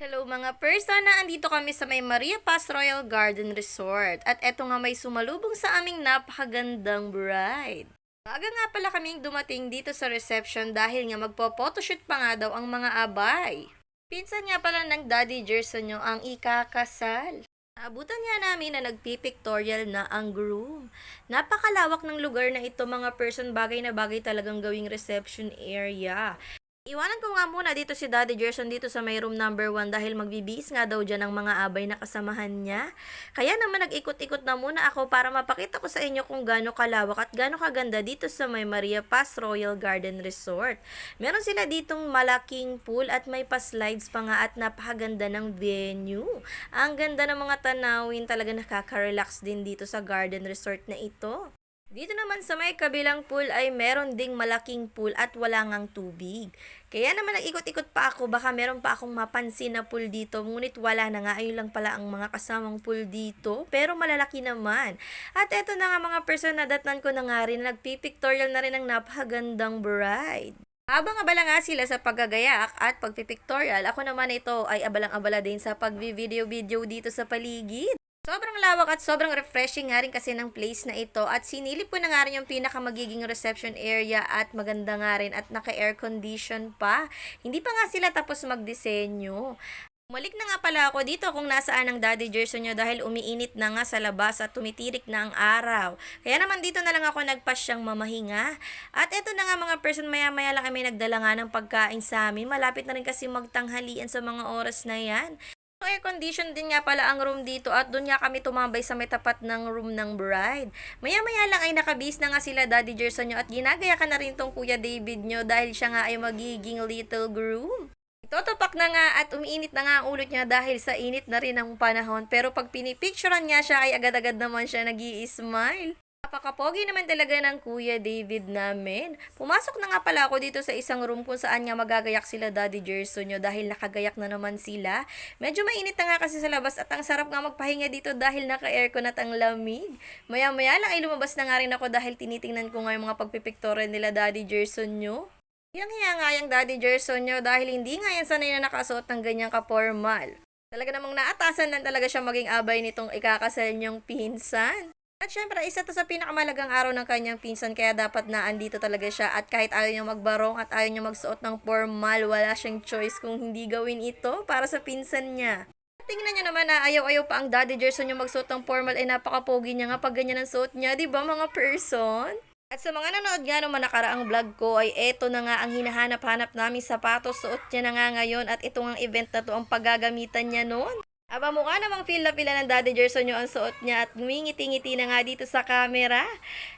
Hello mga persona, andito kami sa may Maria Paz Royal Garden Resort. At eto nga may sumalubong sa aming napakagandang bride. Maaga nga pala kaming dumating dito sa reception dahil nga magpo-photoshoot pa nga daw ang mga abay. Pinsan nga pala ng Daddy Gerson nyo ang ikakasal. Naabutan nga namin na nagpipictorial na ang groom. Napakalawak ng lugar na ito mga person bagay na bagay talagang gawing reception area. Iwanan ko nga muna dito si Daddy Gerson dito sa may room number 1 dahil magbibihis nga daw dyan ng mga abay na kasamahan niya. Kaya naman nag-ikot-ikot na muna ako para mapakita ko sa inyo kung gaano kalawak at gaano kaganda dito sa may Maria Paz Royal Garden Resort. Meron sila ditong malaking pool at may pa-slides pa nga at napakaganda ng venue. Ang ganda ng mga tanawin talaga nakaka-relax din dito sa garden resort na ito. Dito naman sa may kabilang pool ay meron ding malaking pool at wala ngang tubig. Kaya naman nag-ikot-ikot pa ako, baka meron pa akong mapansin na pool dito, ngunit wala na nga, ayun lang pala ang mga kasamang pool dito, pero malalaki naman. At eto na nga mga person na datnan ko na nga rin, nagpipictorial na rin ng napakagandang bride. Habang abala nga sila sa paggagayak at pagpipictorial, ako naman ito ay abalang-abala din sa pagvi-video-video dito sa paligid. Sobrang lawak at sobrang refreshing nga rin kasi ng place na ito at sinilip ko na nga rin yung pinaka magiging reception area at maganda nga rin at naka-air condition pa. Hindi pa nga sila tapos magdisenyo. Malik na nga pala ako dito kung nasaan ang daddy Gerson nyo dahil umiinit na nga sa labas at tumitirik na ang araw. Kaya naman dito na lang ako nagpasyang mamahinga. At eto na nga mga person maya maya lang kami nagdala nga ng pagkain sa amin. Malapit na rin kasi magtanghalian sa mga oras na yan. Air condition din nga pala ang room dito at doon nga kami tumambay sa may tapat ng room ng bride. Maya-maya lang ay nakabis na nga sila Daddy Gerson nyo at ginagaya ka na rin tong Kuya David nyo dahil siya nga ay magiging little groom. Itotopak na nga at umiinit na nga ang ulo niya dahil sa init na rin ang panahon pero pag pinipicturean niya siya ay agad-agad naman siya nag smile Napakapogi naman talaga ng Kuya David namin. Pumasok na nga pala ako dito sa isang room kung saan nga magagayak sila Daddy Gerson nyo dahil nakagayak na naman sila. Medyo mainit na nga kasi sa labas at ang sarap nga magpahinga dito dahil naka-aircon at ang lamig. Maya-maya lang ay lumabas na nga rin ako dahil tinitingnan ko nga yung mga pagpipiktoran nila Daddy Gerson nyo. Yang hiya nga yung Daddy Gerson nyo dahil hindi nga yan sanay na nakasuot ng ganyang ka-formal. Talaga namang naatasan lang talaga siya maging abay nitong ikakasal niyong pinsan. At syempre, isa to sa pinakamalagang araw ng kanyang pinsan kaya dapat na andito talaga siya at kahit ayaw niya magbarong at ayaw niya magsuot ng formal, wala siyang choice kung hindi gawin ito para sa pinsan niya. At Tingnan niyo naman na ayaw-ayaw pa ang daddy Gerson yung magsuot ng formal ay napaka-pogi niya nga pag ganyan ang suot niya, di ba mga person? At sa mga nanood nga naman nakaraang vlog ko ay eto na nga ang hinahanap-hanap namin sapatos. Suot niya na nga ngayon at ito ang event na to ang paggagamitan niya noon. Aba mukha namang feel na pila ng Daddy Gerson yung ang suot niya at ngumingiti-ngiti na nga dito sa camera.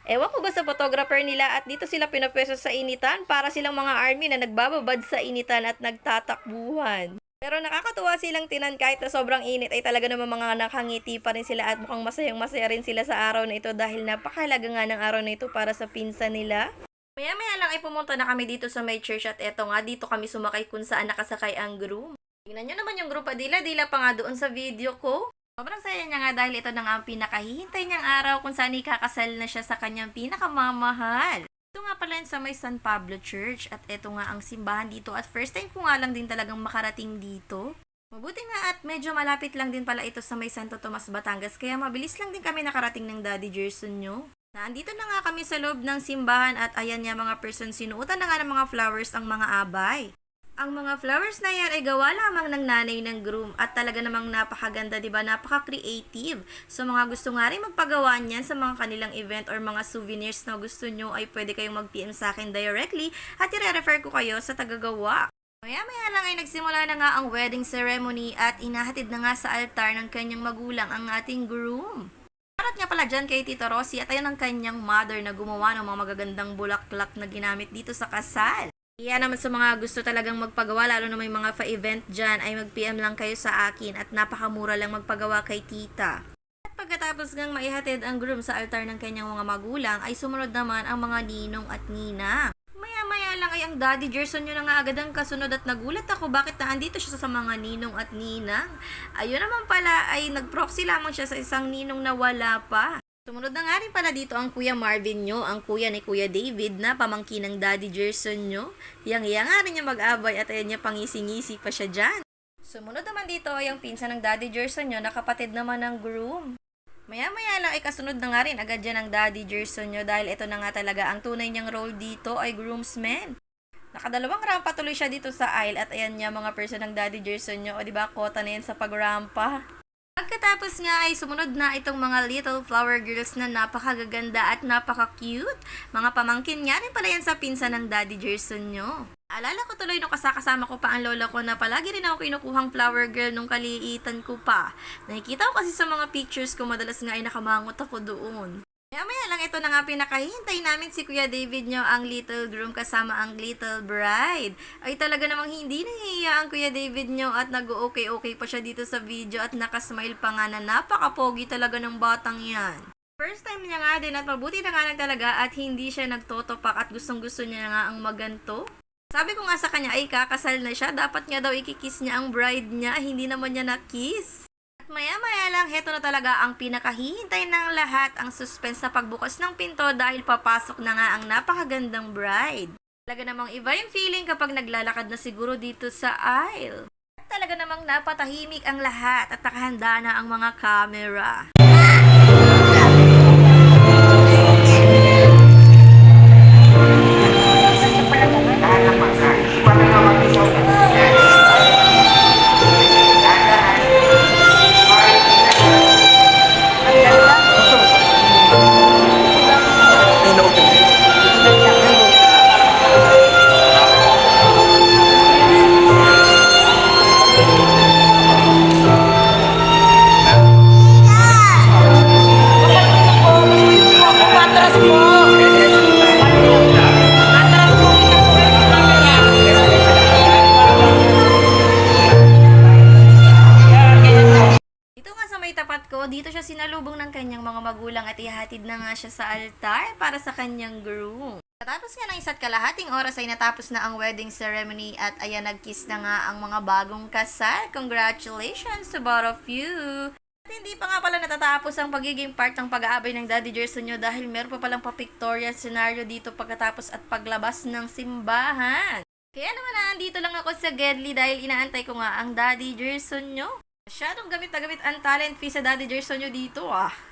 Ewan ko ba sa photographer nila at dito sila pinapwesto sa initan para silang mga army na nagbababad sa initan at nagtatakbuhan. Pero nakakatuwa silang tinan kahit na sobrang init ay talaga naman mga nakangiti pa rin sila at mukhang masayang masaya rin sila sa araw na ito dahil napakahalaga nga ng araw na ito para sa pinsan nila. Maya-maya lang ay pumunta na kami dito sa may church at eto nga dito kami sumakay kung saan nakasakay ang groom. Tingnan nyo naman yung grupo dila-dila pa nga doon sa video ko. Sobrang saya niya nga dahil ito na nga ang pinakahihintay niyang araw kung saan ikakasal na siya sa kanyang pinakamamahal. Ito nga pala sa may San Pablo Church at ito nga ang simbahan dito at first time ko nga lang din talagang makarating dito. Mabuti nga at medyo malapit lang din pala ito sa may Santo Tomas, Batangas kaya mabilis lang din kami nakarating ng Daddy Gerson nyo. Nandito na nga kami sa loob ng simbahan at ayan niya mga person sinuutan na nga ng mga flowers ang mga abay. Ang mga flowers na yan ay gawa lamang ng nanay ng groom at talaga namang napakaganda, di ba? Napaka-creative. So mga gusto nga rin magpagawa niyan sa mga kanilang event or mga souvenirs na gusto nyo ay pwede kayong mag-PM sa akin directly at i-refer ko kayo sa tagagawa. Maya-maya lang ay nagsimula na nga ang wedding ceremony at inahatid na nga sa altar ng kanyang magulang ang ating groom. Parat nga pala dyan kay Tito Rossi at ayun ang kanyang mother na gumawa ng mga magagandang bulaklak na ginamit dito sa kasal. Kaya naman sa mga gusto talagang magpagawa, lalo na may mga fa-event dyan, ay mag-PM lang kayo sa akin at napakamura lang magpagawa kay tita. At pagkatapos ngang maihatid ang groom sa altar ng kanyang mga magulang, ay sumunod naman ang mga ninong at nina. Maya-maya lang ay ang daddy Gerson nyo na nga agad ang kasunod at nagulat ako bakit na andito siya sa mga ninong at ninang. Ayun naman pala ay nag-proxy lamang siya sa isang ninong na wala pa. Sumunod na nga rin pala dito ang Kuya Marvin nyo, ang kuya ni Kuya David na pamangkin ng Daddy Gerson nyo. Yang iya nga rin niya mag-abay at ayan niya pangisi-ngisi pa siya dyan. Sumunod naman dito ay ang pinsan ng Daddy Gerson nyo na kapatid naman ng groom. Maya-maya lang ay kasunod na nga rin agad dyan ang Daddy Gerson nyo dahil ito na nga talaga ang tunay niyang role dito ay groomsman. Nakadalawang rampa tuloy siya dito sa aisle at ayan niya mga person ng Daddy Gerson nyo o diba kota na yan sa pagrampa. Pagkatapos nga ay sumunod na itong mga little flower girls na napakagaganda at napaka-cute. Mga pamangkin nga rin pala yan sa pinsan ng Daddy Gerson nyo. Alala ko tuloy nung kasakasama ko pa ang lola ko na palagi rin ako kinukuhang flower girl nung kaliitan ko pa. Nakikita ko kasi sa mga pictures ko madalas nga ay nakamangot ako doon. Kaya maya lang ito na nga pinakahintay namin si Kuya David nyo ang little groom kasama ang little bride. Ay talaga namang hindi nahihiya ang Kuya David nyo at nag-okay-okay pa siya dito sa video at nakasmile pa nga na napaka-pogi talaga ng batang yan. First time niya nga din at mabuti na nga talaga at hindi siya nagtotopak at gustong gusto niya nga ang maganto. Sabi ko nga sa kanya ay kakasal na siya, dapat nga daw ikikiss niya ang bride niya, hindi naman niya na-kiss. Maya-maya lang, heto na talaga ang pinakahihintay ng lahat, ang suspense sa pagbukas ng pinto dahil papasok na nga ang napakagandang bride. Talaga namang iba yung feeling kapag naglalakad na siguro dito sa aisle. At talaga namang napatahimik ang lahat at nakahanda na ang mga camera. Na siya sa altar para sa kanyang groom. Katapos nga ng isa't kalahating oras ay natapos na ang wedding ceremony at ayan nag-kiss na nga ang mga bagong kasal. Congratulations to both of you! At hindi pa nga pala natatapos ang pagiging part ng pag-aabay ng Daddy Gerson nyo dahil meron pa palang pa-pictorial scenario dito pagkatapos at paglabas ng simbahan. Kaya naman nandito lang ako sa Gedli dahil inaantay ko nga ang Daddy Gerson nyo. Masyadong gamit na gamit ang talent fee sa Daddy Gerson nyo dito ah.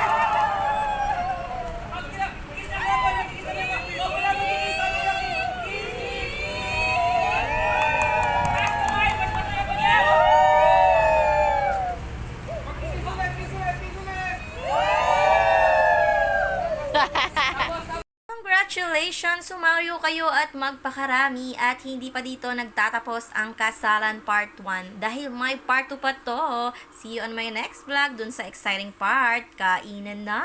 Congratulations! Sumayo kayo at magpakarami at hindi pa dito nagtatapos ang Kasalan Part 1 dahil may Part 2 pa to. See you on my next vlog dun sa exciting part. Kainan na!